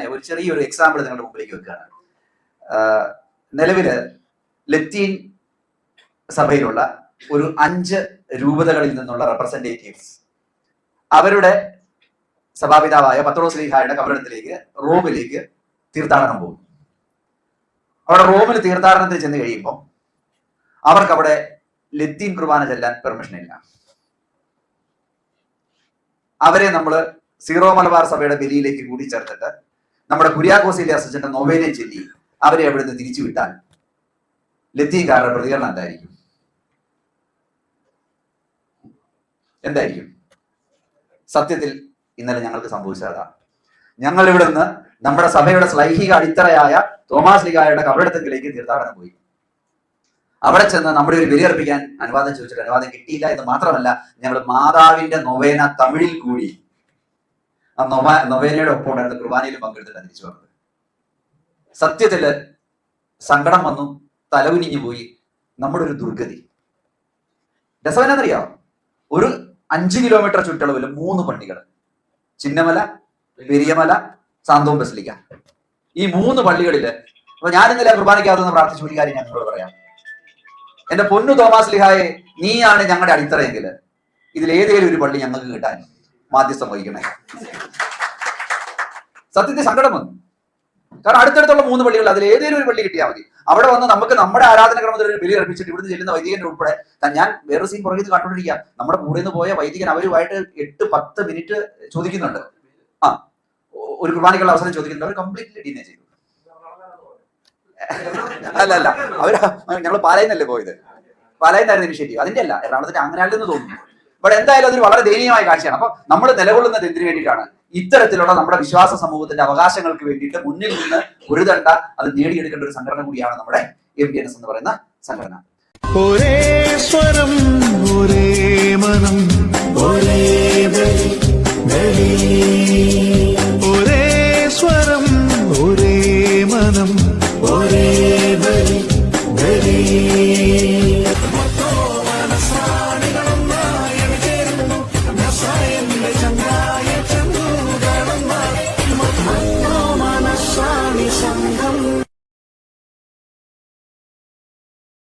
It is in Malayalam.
ഞാൻ ഒരു ചെറിയൊരു എക്സാമ്പിൾ നിങ്ങളുടെ മുമ്പിലേക്ക് വെക്കുകയാണ്. നിലവിൽ ലത്തീൻ സഭയിലുള്ള ഒരു അഞ്ച് രൂപതകളിൽ നിന്നുള്ള റെപ്രസെന്റേറ്റീവ്സ് അവരുടെ സഭാപിതാവായ പത്രോസ് ലീഹായുടെ കബറിടത്തിലേക്ക് റോമിലേക്ക് തീർത്ഥാടനം പോകും അവിടെ റോമിൽ തീർത്ഥാടനത്തിൽ ചെന്ന് കഴിയുമ്പോൾ അവർക്ക് അവിടെ ലത്തീൻ കുർബാന ചെല്ലാൻ പെർമിഷൻ ഇല്ല. അവരെ നമ്മൾ സീറോ മലബാർ സഭയുടെ ബലിയിലേക്ക് കൂടി ചേർത്തിട്ട് നമ്മുടെ കുര്യാക്കോസിലെ അസിസ്റ്റന്റ് നൊവേനെ ചൊല്ലി അവരെ അവിടുന്ന് തിരിച്ചു വിട്ടാൽ ലത്തീൻകാരുടെ പ്രതികരണം എന്തായിരിക്കും? എന്തായിരിക്കും? സത്യത്തിൽ ഇന്നലെ ഞങ്ങൾക്ക് സംഭവിച്ചതാ ഞങ്ങൾ ഇവിടെ നിന്ന് നമ്മുടെ സഭയുടെ സ്ലൈഹിക അടിത്തറയായ തോമാസ് ലിഗായുടെ കബറിടത്തിലേക്ക് തീർത്ഥാടനം പോയി. അവിടെ ചെന്ന് നമ്മുടെ ഒരു ബലിയർപ്പിക്കാൻ അനുവാദം ചോദിച്ചിട്ട് അനുവാദം കിട്ടിയില്ല എന്ന് മാത്രമല്ല ഞങ്ങൾ മാതാവിന്റെ നൊവേന തമിഴിൽ കൂടി ആ നൊവ നൊവേനയുടെ ഒപ്പം ഉണ്ടായിരുന്ന കുർബാനയിലും പങ്കെടുത്തിട്ട് തിരിച്ചു വന്നത്. സത്യത്തിൽ സങ്കടം വന്നു തലകുനിഞ്ഞു പോയി നമ്മുടെ ഒരു ദുർഗതി. രസവനെന്നറിയോ? ഒരു അഞ്ച് കിലോമീറ്റർ ചുറ്റളവിൽ മൂന്ന് പള്ളികൾ ചിന്നമല പെരിയമല സാന്തോം ബസലിക്ക. ഈ മൂന്ന് പള്ളികളിൽ അപ്പൊ ഞാൻ ഇന്നലെ കുർബാനയ്ക്കകത്തുനിന്ന് പ്രാർത്ഥിച്ച ഒരു കാര്യം ഞാൻ നിങ്ങളോട് പറയാം. എന്റെ പൊന്നു തോമാസ് ലിഹായെ നീയാണ് ഞങ്ങളുടെ അടിത്തറയെങ്കിൽ ഇതിൽ ഏതെങ്കിലും ഒരു പള്ളി ഞങ്ങൾക്ക് കിട്ടാൻ മാധ്യസ്ഥം വഹിക്കണേ. സത്യത്തിൽ സങ്കടം വന്നു. കാരണം അടുത്തടുത്തുള്ള മൂന്ന് പള്ളികൾ അതിൽ ഏതെങ്കിലും ഒരു പള്ളി കിട്ടിയാൽ മതി. അവിടെ വന്ന് നമുക്ക് നമ്മുടെ ആരാധന ക്രമത്തിൽ ഒരു ബലി അർപ്പിച്ചിട്ട് ഇവിടുന്ന് ചെല്ലുന്ന വൈദികന്റെ ഉൾപ്പെടെ ഞാൻ വേറെ സീൻ പുറകിൽ കണ്ടുകൊണ്ടിരിക്കുക നമ്മുടെ കൂടെ നിന്ന് പോയ വൈദികൻ അവരുമായിട്ട് എട്ട് പത്ത് മിനിറ്റ് ചോദിക്കുന്നുണ്ട്. ആ ഒരു കുർബാനിക്കുള്ള അവസരം ചോദിക്കുന്നുണ്ട്. അവർ കംപ്ലീറ്റ്ലി ഡിനേ ചെയ്തു. അല്ല അല്ല. അവർ ഞങ്ങൾ പാലയിൽ നിന്നല്ലേ പോയത്? പാലയിൽ നിന്നായിരുന്നു ഇനിഷ്യേറ്റീവ് അതിന്റെ അല്ല എറണാകുളത്തിന്റെ അങ്ങനെയല്ലെന്ന് തോന്നുന്നു. അപ്പോൾ എന്തായാലും അതൊരു വളരെ ദയനീയമായ കാഴ്ചയാണ്. അപ്പോൾ നമ്മൾ നിലകൊള്ളുന്നത് എന്തിനു വേണ്ടിയിട്ടാണ്? ഇത്തരത്തിലുള്ള നമ്മുടെ വിശ്വാസ സമൂഹത്തിന്റെ അവകാശങ്ങൾക്ക് വേണ്ടിയിട്ട് മുന്നിൽ നിന്ന് ഒരു തണ്ട അത് നേടിയെടുക്കേണ്ട ഒരു സംഘടന കൂടിയാണ് നമ്മുടെ എം ബി എൻ എസ് എന്ന് പറയുന്ന സംഘടന. ഒരേ സ്വരം ഒരേ മനം ഒരേ